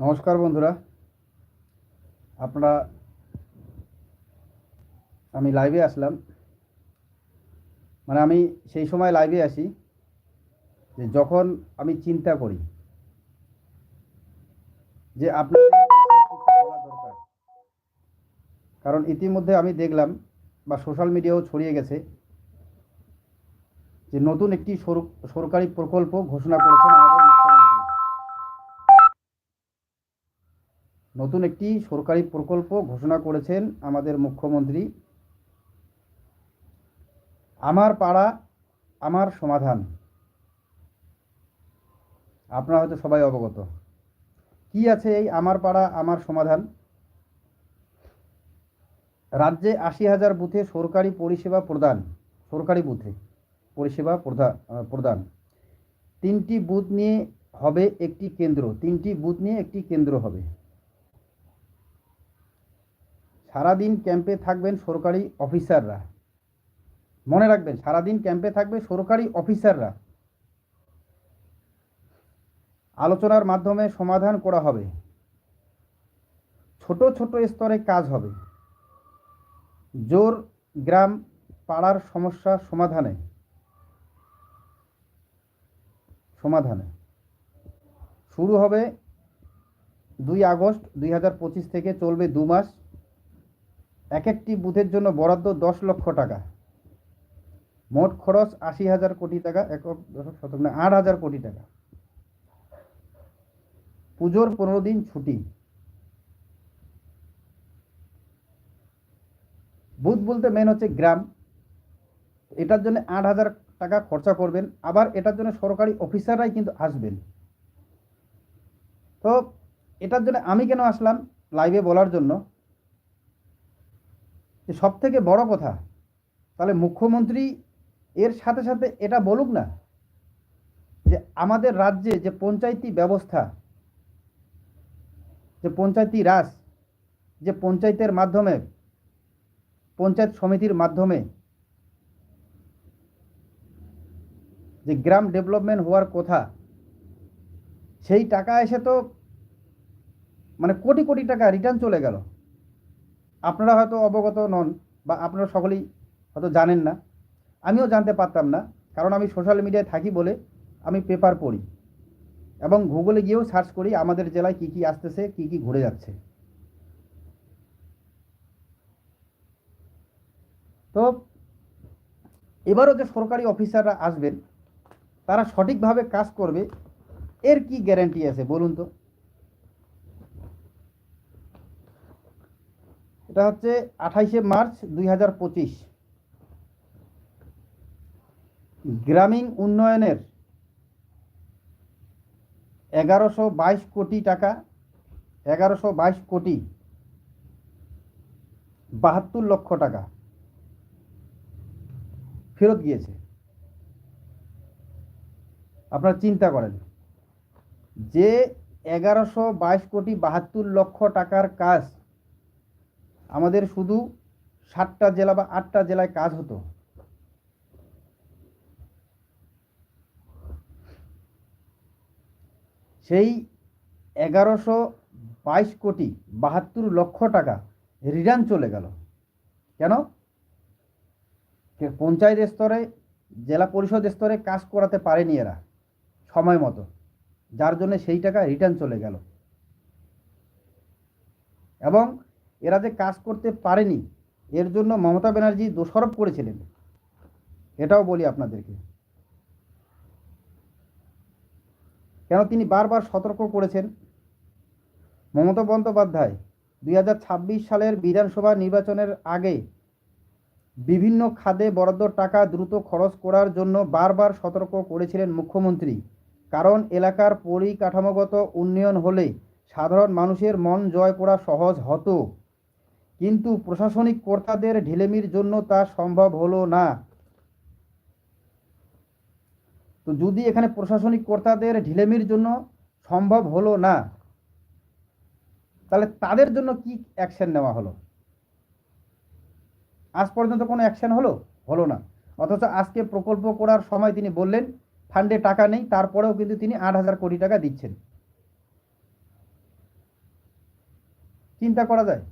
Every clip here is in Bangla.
নমস্কার বন্ধুরা। আপনারা, আমি লাইভে আসলাম। মানে আমি সেই সময় লাইভে আসি, যে যখন আমি চিন্তা করি, যে আপনাদের কিছু দরকার। কারণ ইতিমধ্যে আমি দেখলাম বা সোশ্যাল মিডিয়াও ছড়িয়ে গেছে, যে নতুন একটি সর- সরকারি প্রকল্প ঘোষণা করেছেন নতুন একটি সরকারি প্রকল্প ঘোষণা করেছেন আমাদের মুখ্যমন্ত্রী। আমার পাড়া, আমার সমাধান। আপনারা হয়তো সবাই অবগত। কি আছে এই আমার পাড়া, আমার সমাধান? রাজ্যে আশি হাজার বুথে সরকারি পরিষেবা প্রদান, সরকারি বুথে পরিষেবা প্রদা- প্রদান। তিনটি বুথ নিয়ে হবে একটি কেন্দ্র, তিনটি বুথ নিয়ে একটি কেন্দ্র হবে। সারাদিন ক্যাম্পে থাকবেন সরকারি অফিসাররা। মনে রাখবেন, সারাদিন ক্যাম্পে থাকবে সরকারি অফিসাররা। আলোচনার মাধ্যমে সমাধান করা হবে। ছোট ছোট স্তরে কাজ হবে। জোর গ্রাম পাড়ার সমস্যা সমাধানে। সমাধানে। শুরু হবে দুই আগস্ট দুই হাজার পঁচিশ থেকে চলবে দু মাস। এক একটি বুথের জন্য বরাদ্দ দশ লক্ষ টাকা। মোট খরচ আশি হাজার কোটি টাকা, একক শতক না আট হাজার কোটি টাকা। পুজোর পনেরো দিন ছুটি। বুথ বলতে মেন হচ্ছে গ্রাম। এটার জন্য আট হাজার টাকা খরচা করবেন। আবার এটার জন্য সরকারি অফিসাররাই কিন্তু আসবেন। তো এটার জন্য আমি কেন আসলাম? লাইভে বলার জন্য। যে সব থেকে বড় কথা, তাহলে মুখ্যমন্ত্রী এর সাথে সাথে এটা বলুক না, যে আমাদের রাজ্যে যে পঞ্চায়েতি ব্যবস্থা, যে পঞ্চায়েতি রাজ, যে পঞ্চায়েতের মাধ্যমে, পঞ্চায়েত সমিতির মাধ্যমে যে গ্রাম ডেভেলপমেন্ট হওয়ার কথা, সেই টাকা এসে তো মানে কোটি কোটি টাকা রিটার্ন চলে গেল। আপনারা হয়তো অবগত নন বা আপনারা সকলেই হয়তো জানেন না, আমিও জানতে পারতাম না, কারণ আমি সোশ্যাল মিডিয়ায় থাকি বলে আমি পেপার পড়ি এবং গুগলে গিয়েও সার্চ করি আমাদের জেলায় কি কি আসতেছে, কি কি ঘুরে যাচ্ছে। তো এবারও যে সরকারি অফিসাররা আসবেন, তারা সঠিকভাবে কাজ করবে, এর কি গ্যারান্টি আছে বলুন তো? এটা হচ্ছে আঠাইশে মার্চ দুই হাজার পঁচিশ। গ্রামীণ উন্নয়নের এগারোশো বাইশ কোটি টাকা, এগারোশো বাইশ কোটি বাহাত্তর লক্ষ টাকা ফেরত গিয়েছে। আপনারা চিন্তা করেন, যে এগারোশো বাইশ কোটি বাহাত্তর লক্ষ টাকার কাজ আমাদের শুধু সাতটা জেলা বা আটটা জেলায় কাজ হতো। সেই এগারোশো বাইশ কোটি বাহাত্তর লক্ষ টাকা রিটার্ন চলে গেল। কেন? পঞ্চায়েত স্তরে, জেলা পরিষদ স্তরে কাজ করাতে পারেনি এরা সময় মতো। যার জন্য সেই টাকা রিটার্ন চলে গেল। এবং এরা যে কাজ করতে পারেনি, এর জন্য মমতা ব্যানার্জি দোষারোপ করেছিলেন। এটাও বলি আপনাদেরকে। কেন তিনি বারবার সতর্ক করেছেন? মমতা বন্দ্যোপাধ্যায় দুই হাজার ছাব্বিশ সালের বিধানসভা নির্বাচনের আগে বিভিন্ন খাদে বরাদ্দ টাকা দ্রুত খরচ করার জন্য বারবার সতর্ক করেছিলেন মুখ্যমন্ত্রী। কারণ এলাকার পরিকাঠামোগত উন্নয়ন হলে সাধারণ মানুষের মন জয় করা সহজ হতো। কিন্তু প্রশাসনিক কর্তাদের ঢিলেমির জন্য তা সম্ভব হলো না। তো যদি এখানে প্রশাসনিক কর্তাদের ঢিলেমির জন্য সম্ভব হলো না, তাহলে তাদের জন্য কি অ্যাকশন নেওয়া হলো? আজ পর্যন্ত কোনো অ্যাকশন হলো? হলো না। অথচ আজকে প্রকল্প করার সময় তিনি বললেন ফান্ডে টাকা নেই, তারপরেও কিন্তু তিনি আট হাজার কোটি টাকা দিচ্ছেন। চিন্তা করা যায়?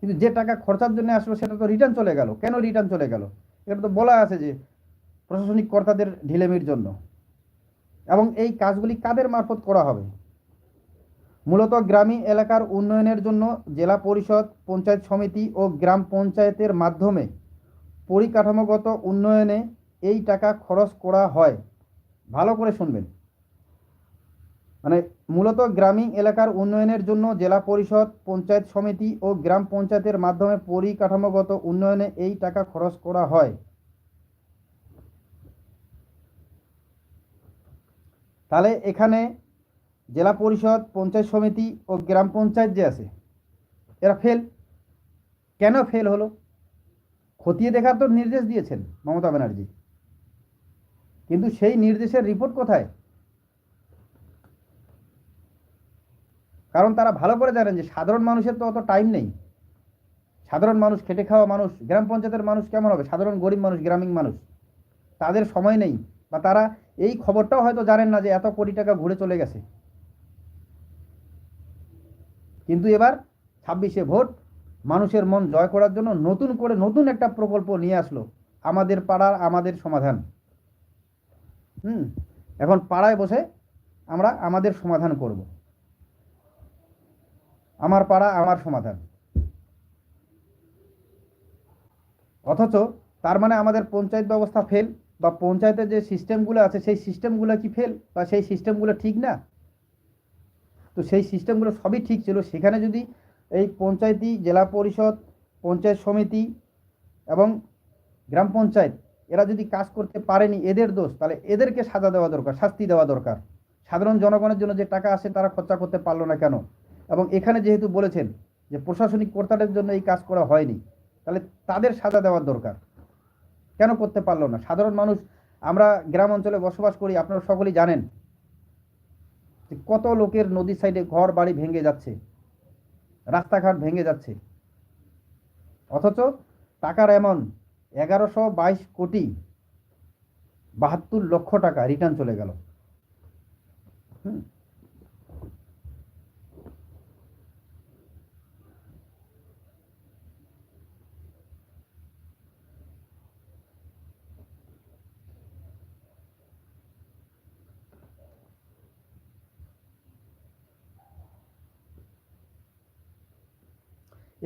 কিন্তু যে টাকা খরচার জন্য আসলো, সেটা তো রিটার্ন চলে গেল। কেন রিটার্ন চলে গেল? এটা তো বলা আছে যে, প্রশাসনিক কর্তাদের ঢিলেমির জন্য। এবং এই কাজগুলি কাদের মারফত করা হবে? মূলত গ্রামীণ এলাকার উন্নয়নের জন্য জেলা পরিষদ, পঞ্চায়েত সমিতি ও গ্রাম পঞ্চায়েতের মাধ্যমে পরিকাঠামোগত উন্নয়নে এই টাকা খরচ করা হয়। ভালো করে শুনবেন। মানে মূলত গ্রামীণ এলাকার উন্নয়নের জন্য জেলা পরিষদ, পঞ্চায়েত সমিতি ও গ্রাম পঞ্চায়েতের মাধ্যমে পরিকাঠামোগত উন্নয়নে এই টাকা খরচ করা হয়। তাহলে এখানে জেলা পরিষদ, পঞ্চায়েত সমিতি ও গ্রাম পঞ্চায়েত যে আছে, এরা ফেল কেন ফেল হলো? খতিয়ে দেখার তো নির্দেশ দিয়েছেন মমতা ব্যানার্জি। কিন্তু সেই নির্দেশের রিপোর্ট কোথায়? কারণ তারা ভালো করে জানেন যে সাধারণ মানুষের তো অত টাইম নেই। সাধারণ মানুষ, খেটে খাওয়া মানুষ, গ্রাম পঞ্চায়েতের মানুষ কেমন হবে? সাধারণ গরিব মানুষ, গ্রামীণ মানুষ। তাদের সময় নেই বা তারা এই খবরটাও হয়তো জানেন না যে এত কোটি টাকা ঘুরে চলে গেছে। কিন্তু এবার ছাব্বিশে ভোট, মানুষের মন জয় করার জন্য নতুন করে নতুন একটা প্রকল্প নিয়ে আসলো। আমাদের পাড়ার আমাদের সমাধান। হুম, এখন পাড়ায় বসে আমরা আমাদের সমাধান করব। আমার পাড়া, আমার সমাধান। অথচ তার মানে আমাদের পঞ্চায়েত ব্যবস্থা ফেল বা পঞ্চায়েতের যে সিস্টেমগুলো আছে, সেই সিস্টেমগুলো কি ফেল বা সেই সিস্টেমগুলো ঠিক না? তো সেই সিস্টেমগুলো সবই ঠিক ছিল। সেখানে যদি এই পঞ্চায়েতই, জেলা পরিষদ, পঞ্চায়েত সমিতি এবং গ্রাম পঞ্চায়েত, এরা যদি কাজ করতে পারেনি, এদের দোষ, তাহলে এদেরকে সাজা দেওয়া দরকার, শাস্তি দেওয়া দরকার। সাধারণ জনগণের জন্য যে টাকা আসে, তারা খরচা করতে পারল না কেন? এবং এখানে যেহেতু বলেছেন যে প্রশাসনিক কর্তাদের জন্য এই কাজ করা হয়নি, তাহলে তাদের সাজা দেওয়ার দরকার। কেন করতে পারল না? সাধারণ মানুষ, আমরা গ্রাম অঞ্চলে বসবাস করি, আপনারা সকলেই জানেন যে কত লোকের নদীর সাইডে ঘর বাড়ি ভেঙে যাচ্ছে, রাস্তাঘাট ভেঙে যাচ্ছে। অথচ টাকার এমন এগারোশো বাইশ কোটি বাহাত্তর লক্ষ টাকা রিটার্ন চলে গেল। হুম?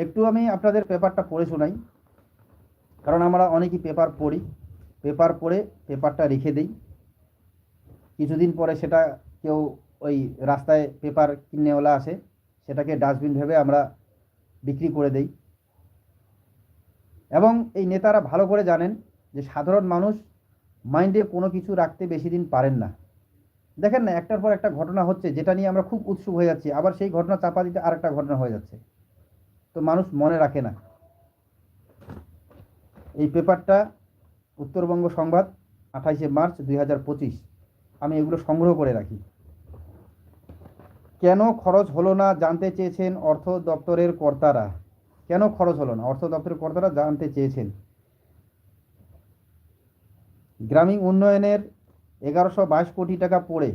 একটু আমি আপনাদের পেপারটা পড়ে শোনাই। কারণ আমরা অনেকেই পেপার পড়ি। পেপার পড়ে পেপারটা রেখে দিই। কিছুদিন পরে সেটা কেউ ওই রাস্তায় পেপার কিনেওয়ালা আসে, সেটাকে ডাস্টবিন ভেবে আমরা বিক্রি করে দেই। এবং এই নেতারা ভালো করে জানেন যে সাধারণ মানুষ মাইন্ডে কোনো কিছু রাখতে বেশি দিন পারেন না। দেখেন না, একটার পর একটা ঘটনা হচ্ছে, যেটা নিয়ে আমরা খুব উৎসুক হয়ে যাচ্ছি, আবার সেই ঘটনা চাপা দিতে আরেকটা ঘটনা হয়ে যাচ্ছে। তো মানুষ মনে রাখে না। এই পেপারটা উত্তরবঙ্গ সংবাদ, আঠাইশে মার্চ দু হাজার পঁচিশ। আমি এগুলো সংগ্রহ করে রাখি। কেন খরচ হলো না জানতে চেয়েছেন অর্থ দপ্তরের কর্তারা? কেন খরচ হলো না? অর্থ দপ্তরের কর্তারা জানতে চেয়েছেন। গ্রামীণ উন্নয়নের এগারোশো কোটি টাকা পড়ে,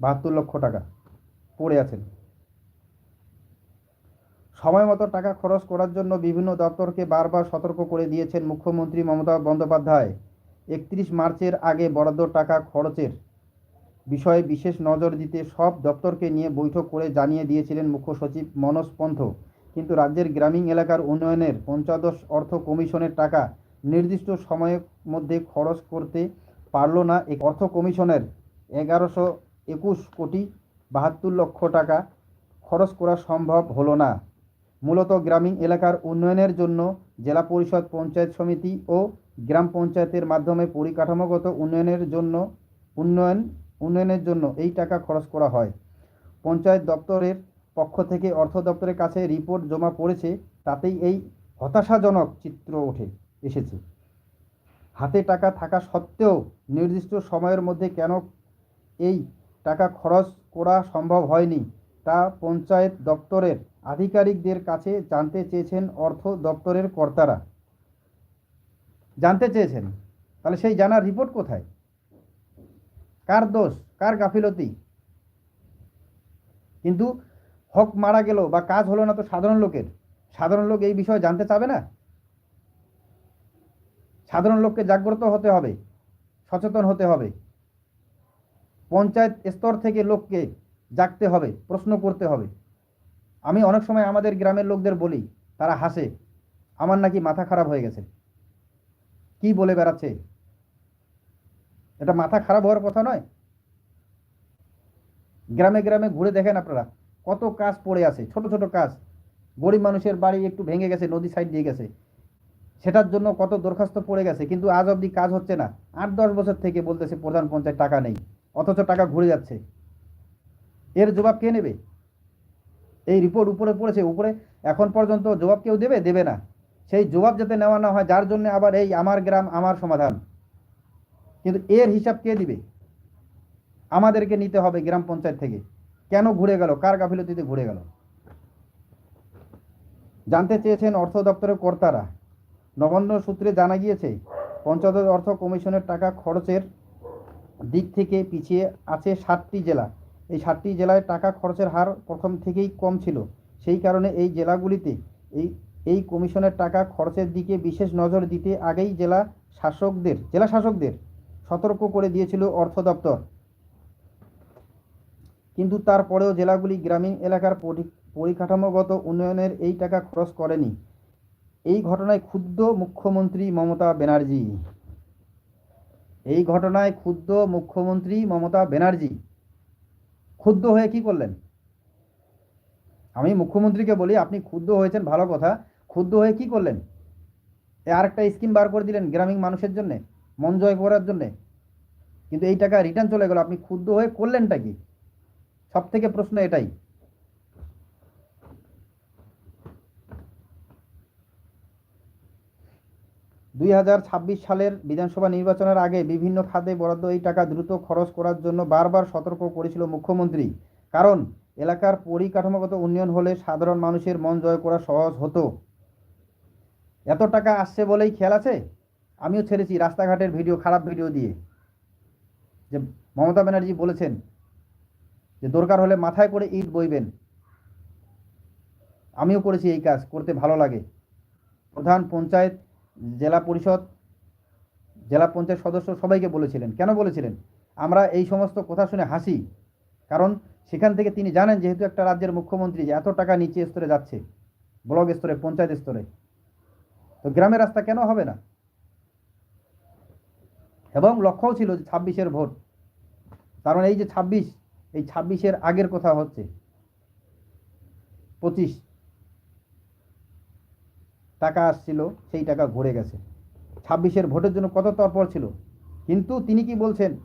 বাহাত্তর লক্ষ টাকা পড়ে আছেন। সময় মতো টাকা খরচ করার জন্য বিভিন্ন দপ্তরকে বারবার সতর্ক করে দিয়েছেন মুখ্যমন্ত্রী মমতা বন্দ্যোপাধ্যায়। একত্রিশ মার্চের আগে বরাদ্দ টাকা খরচের বিষয়ে বিশেষ নজর দিতে সব দপ্তরকে নিয়ে বৈঠক করে জানিয়ে দিয়েছিলেন মুখ্য সচিব মনোজ পন্থ। কিন্তু রাজ্যের গ্রামীণ এলাকার উন্নয়নের পঞ্চদশ অর্থ কমিশনের টাকা নির্দিষ্ট সময়ের মধ্যে খরচ করতে পারল না। এক অর্থ কমিশনের এগারোশো একুশ কোটি বাহাত্তর লক্ষ টাকা খরচ করা সম্ভব হলো না। মূলত গ্রামীণ এলাকার উন্নয়নের জন্য জেলা পরিষদ পঞ্চায়েত সমিতি ও গ্রাম পঞ্চায়েতের মাধ্যমে পরিকাঠামোগত উন্নয়নের জন্য, উন্নয়ন, উন্নয়নের জন্য এই টাকা খরচ করা হয়। পঞ্চায়েত দপ্তরের পক্ষ থেকে অর্থ দপ্তরের কাছে রিপোর্ট জমা পড়েছে, তাতেই এই হতাশাজনক চিত্র ওঠে, এসেছে। হাতে টাকা থাকা সত্ত্বেও নির্দিষ্ট সময়ের মধ্যে কেন এই টাকা খরচ করা সম্ভব হয়নি? তা পঞ্চায়েত দপ্তরের আধিকারিকদের কাছে জানতে চেয়েছেন অর্থ দপ্তরের কর্তারা। জানতে চেয়েছেন? তাহলে সেই জানার রিপোর্ট কোথায়? কার দোষ? কার গাফিলতি? কিন্তু হক মারা গেল বা কাজ হলো না তো সাধারণ লোকের। সাধারণ লোক এই বিষয়ে জানতে চাবে না? সাধারণ লোককে জাগ্রত হতে হবে, সচেতন হতে হবে। পঞ্চায়েত স্তর থেকে লোককে জাগতে হবে, প্রশ্ন করতে হবে। আমি অনেক সময় আমাদের গ্রামের লোকদের বলি, তারা হাসে, আমার নাকি মাথা খারাপ হয়ে গেছে। কি বলে বেড়াচ্ছে? এটা মাথা খারাপ হওয়ার কথা নয়। গ্রামে গ্রামে ঘুরে দেখেন আপনারা, কত কাজ পড়ে আছে, ছোট ছোট কাজ। গরিব মানুষের বাড়ি একটু ভেঙে গেছে, নদী সাইড দিয়ে গেছে। সেটার জন্য কত দরখাস্ত পড়ে গেছে, কিন্তু আজ অবধি কাজ হচ্ছে না। আট দশ বছর থেকে বলতেছে প্রধান পঞ্চায়েত টাকা নেই, অথচ টাকা ঘুরে যাচ্ছে। এর জবাব কে নেবে? এই রিপোর্ট উপরে পড়েছে, উপরে এখন পর্যন্ত জবাব কেউ দেবে? দেবে না। সেই জবাব যাতে নেওয়া না হয়, যার জন্য আবার এই আমার গ্রাম, আমার সমাধান। কিন্তু এর হিসাব কে দিবে? আমাদেরকে নিতে হবে গ্রাম পঞ্চায়েত থেকে। কেন ঘুরে গেল? কার গাফিলতিতে ঘুরে গেল? জানতে চেয়েছেন অর্থ দপ্তরের কর্তারা। নবান্ন সূত্রে জানা গিয়েছে পঞ্চায়েত অর্থ কমিশনের টাকা খরচের দিক থেকে পিছিয়ে আছে সাতটি জেলা। এই সাতটি জেলায় টাকা খরচের হার প্রথম থেকেই কম ছিল। সেই কারণে এই জেলাগুলিতে এই এই কমিশনের টাকা খরচের দিকে বিশেষ নজর দিতে আগেই জেলা শাসকদের জেলা শাসকদের সতর্ক করে দিয়েছিল অর্থ দপ্তর। কিন্তু তারপরেও জেলাগুলি গ্রামীণ এলাকার পরিকাঠামোগত উন্নয়নের এই টাকা খরচ করেনি। এই ঘটনায় ক্ষুব্ধ মুখ্যমন্ত্রী মমতা ব্যানার্জি। এই ঘটনায় ক্ষুব্ধ মুখ্যমন্ত্রী মমতা ব্যানার্জি। ক্ষুব্ধ হয়ে কি করলেন? আমি মুখ্যমন্ত্রীকে বলি, আপনি ক্ষুদ্ধ হয়েছেন, ভালো কথা। ক্ষুদ্ধ হয়ে কি করলেন? এ আরেকটা স্কিম বার করে দিলেন গ্রামীণ মানুষের জন্য, মন জয় করার জন্যে। কিন্তু এই টাকা রিটার্ন চলে গেল, আপনি ক্ষুদ্ধ হয়ে করলেনটা কি? সব থেকে প্রশ্ন এটাই। দুই হাজার ছাব্বিশ সালের বিধানসভা নির্বাচনের আগে বিভিন্ন খাতে বরাদ্দ এই টাকা দ্রুত খরচ করার জন্য বারবার সতর্ক করেছিল মুখ্যমন্ত্রী। কারণ, এলাকার পরিকাঠামোগত উন্নয়ন হলে সাধারণ মানুষের মন জয় করা সহজ হতো। এত টাকা আসছে বলেই খেয়াল আছে? আমিও ছেড়েছি রাস্তাঘাটের ভিডিও, খারাপ ভিডিও দিয়ে। যে মমতা ব্যানার্জি বলেছেন যে দরকার হলে মাথায় করে ইট বইবেন। আমিও করেছি এই কাজ, করতে ভালো লাগে। প্রধান পঞ্চায়েত জেলা পরিষদ, জেলা পঞ্চায়েত সদস্য সবাইকে বলেছিলেন। কেন বলেছিলেন? আমরা এই সমস্ত কথা শুনে হাসি। কারণ সেখান থেকে তিনি জানেন যেহেতু একটা রাজ্যের মুখ্যমন্ত্রী যে এত টাকা নিচে স্তরে যাচ্ছে, ব্লক স্তরে, পঞ্চায়েত স্তরে। তো গ্রামের রাস্তা কেন হবে না? এবং লক্ষ্যও ছিল যে ছাব্বিশের ভোট। কারণ এই যে ছাব্বিশ, এই ছাব্বিশের আগের কথা হচ্ছে। পঁচিশ টাকা আসছিল, সেই টাকা ঘুরে গেছে। ছাব্বিশের ভোটের জন্য কত তৎপর ছিল? কিন্তু তিনি কি বলছেন?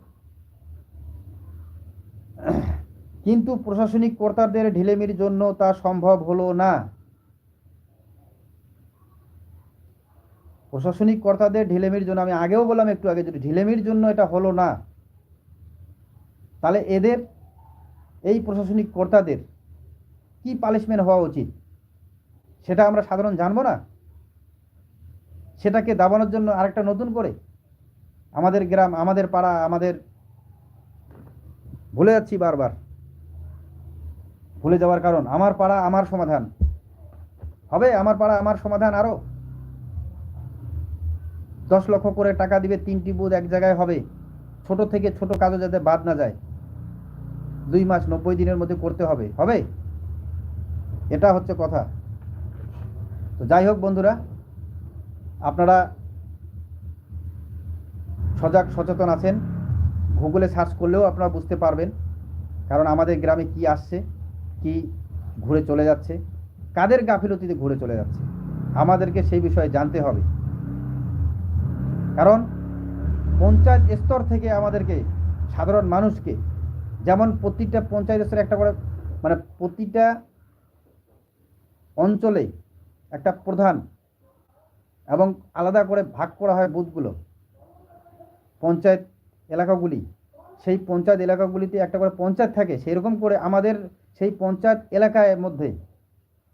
কিন্তু প্রশাসনিক কর্তাদের ঢিলেমির জন্য তা সম্ভব হলো না। প্রশাসনিক কর্তাদের ঢিলেমির জন্য, আমি আগেও বললাম একটু আগে, যদি ঢিলেমির জন্য এটা হলো না, তাহলে এদের, এই প্রশাসনিক কর্তাদের কি পালিশমেন্ট হওয়া উচিত? সেটা আমরা সাধারণ জানব না? সেটাকে দাবানোর জন্য আরেকটা নতুন করে? আমাদের গ্রাম, আমাদের পাড়া, আমাদের ভুলে যাচ্ছি বারবার। ভুলে যাওয়ার কারণ, আমার পাড়া আমার সমাধান। হবে? আমার পাড়া আমার সমাধান আরও দশ লক্ষ করে টাকা দিবে, তিনটি বুথ এক জায়গায় হবে। ছোট থেকে ছোট কাজও যাতে বাদ না যায়। দুই মাস নব্বই দিনের মধ্যে করতে হবে। হবে? এটা হচ্ছে কথা। তো যাই হোক বন্ধুরা আপনারা সজাগ সচেতন আছেন। গুগলে সার্চ করলেও আপনারা বুঝতে পারবেন কারণ আমাদের গ্রামে কি আসছে, কি ঘুরে চলে যাচ্ছে, কাদের গাফিলতিতে ঘুরে চলে যাচ্ছে। আমাদেরকে সেই বিষয়ে জানতে হবে। কারণ পঞ্চায়েত স্তর থেকে আমাদেরকে, সাধারণ মানুষকে যেমন প্রতিটা পঞ্চায়েত স্তরে একটা করে মানে প্রতিটা অঞ্চলে একটা প্রধান এবং আলাদা করে ভাগ করা হয় বুথগুলো। পঞ্চায়েত এলাকাগুলি। সেই পঞ্চায়েত এলাকাগুলিতে একটা করে পঞ্চায়েত থাকে সেই রকম করে আমাদের সেই পঞ্চায়েত এলাকায় মধ্যে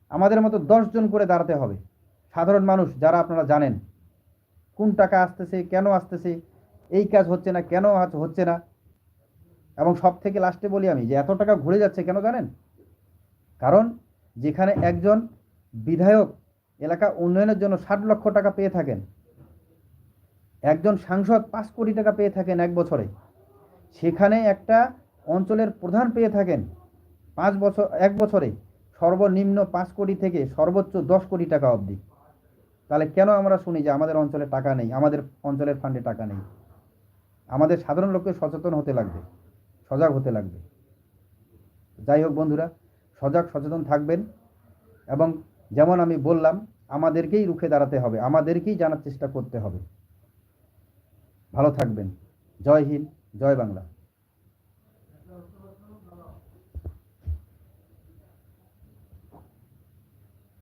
আমাদের মতো জন করে দাঁড়াতে হবে। সাধারণ মানুষ, যারা আপনারা জানেন, কোন টাকা আসতেছে, কেন আসতেছে, এই কাজ হচ্ছে না, কেন আজ হচ্ছে না। এবং সব থেকে লাস্টে বলি আমি, যে এত টাকা ঘুরে যাচ্ছে কেন জানেন? কারণ যেখানে একজন বিধায়ক এলাকা উন্নয়নের জন্য ষাট লক্ষ টাকা পেয়ে থাকেন। একজন সাংসদ পাঁচ কোটি টাকা পেয়ে থাকেন এক বছরে। সেখানে একটা অঞ্চলের প্রধান পেয়ে থাকেন পাঁচ বছর, এক বছরে সর্বনিম্ন পাঁচ কোটি থেকে সর্বোচ্চ দশ কোটি টাকা অবধি। তাহলে কেন আমরা শুনি যে আমাদের অঞ্চলে টাকা নেই? আমাদের অঞ্চলের ফান্ডে টাকা নেই। আমাদের সাধারণ লোককে সচেতন হতে লাগবে, সজাগ হতে লাগবে। যাই হোক বন্ধুরা, সজাগ, সচেতন থাকবেন এবং যেমন আমি বললাম, আমাদেরকেই রুখে দাঁড়াতে হবে, আমাদেরকেই জানার চেষ্টা করতে হবে। ভালো থাকবেন। জয় হিন্দ, জয় বাংলা।